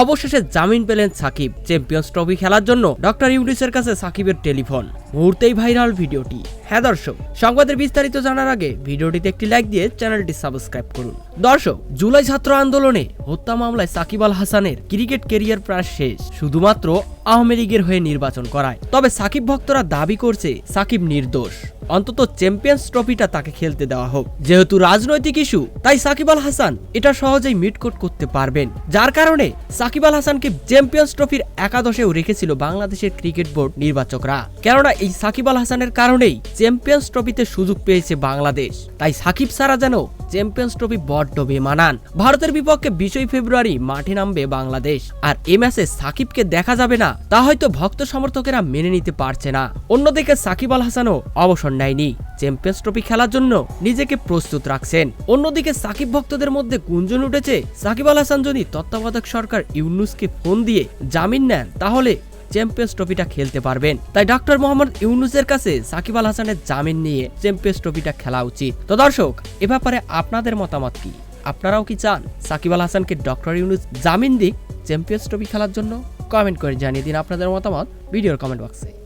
অবশেষে জামিন পেলেন সাকিব। চ্যাম্পিয়ন্স ট্রফি খেলার জন্য ডক্টর ইউনিসের কাছে সাকিবের টেলিফোন। মুহূর্তেই ভাইরাল ভিডিওটি। হ্যাঁ দর্শক, সংবাদের বিস্তারিত জানার আগে ভিডিওটিতে একটি লাইক দিয়ে চ্যানেলটি সাবস্ক্রাইব করুন। দর্শক, জুলাই ছাত্র আন্দোলনে হত্যা মামলায় সাকিব আল হাসানের ক্রিকেট কেরিয়ার প্রায় শেষ, শুধুমাত্র আওয়ামী লীগের হয়ে নির্বাচন করায়। তবে সাকিব ভক্তরা দাবি করছে, সাকিব নির্দোষ। অন্তত চ্যাম্পিয়ন্স ট্রফিটা তাকে খেলতে দেওয়া হোক। যেহেতু রাজনৈতিক ইস্যু, তাই সাকিব আল হাসান এটা সহজেই মিটকোট করতে পারবেন। যার কারণে সাকিব আল হাসানকে চ্যাম্পিয়ন্স ট্রফির একাদশেও রেখেছিল বাংলাদেশের ক্রিকেট বোর্ড নির্বাচকরা। কেননা এই সাকিব আল হাসানের কারণেই চ্যাম্পিয়ন্স ট্রফিতে সুযোগ পেয়েছে বাংলাদেশ। তাই সাকিব সারা যেন চ্যাম্পিয়ন্স ট্রফি বড্ড বেমানান ভারতের বিপক্ষে বিশই ফেব্রুয়ারি মাঠে নামবে বাংলাদেশ। আর এ ম্যাচে সাকিবকে দেখা যাবে না, তা হয়তো ভক্ত সমর্থকেরা মেনে নিতে পারছে না। অন্যদিকে সাকিব আল হাসানও অবসর নেয়নি। চ্যাম্পিয়ন্স ট্রফি খেলার জন্য নিজেকে প্রস্তুত রাখছেন। অন্যদিকে সাকিব ভক্তদের মধ্যে গুঞ্জন উঠেছে, সাকিব আল হাসান যদি তত্ত্বাবধায়ক সরকার ইউনুসকে ফোন দিয়ে জামিন নেন, তাহলে চ্যাম্পিয়ন্স ট্রফিটা খেলতে পারবেন। তাই ডক্টর মোহাম্মদ ইউনুসের কাছে সাকিব আল হাসানের জামিন নিয়ে চ্যাম্পিয়ন্স ট্রফিটা খেলা উচিত। তো দর্শক, এ ব্যাপারে আপনাদের মতামত কি? আপনারাও কি চান সাকিব আল হাসানকে ডক্টর ইউনুস জামিন দিক চ্যাম্পিয়ন্স ট্রফি খেলার জন্য? কমেন্ট করে জানিয়ে দিন আপনাদের মতামত ভিডিওর কমেন্ট বক্সে।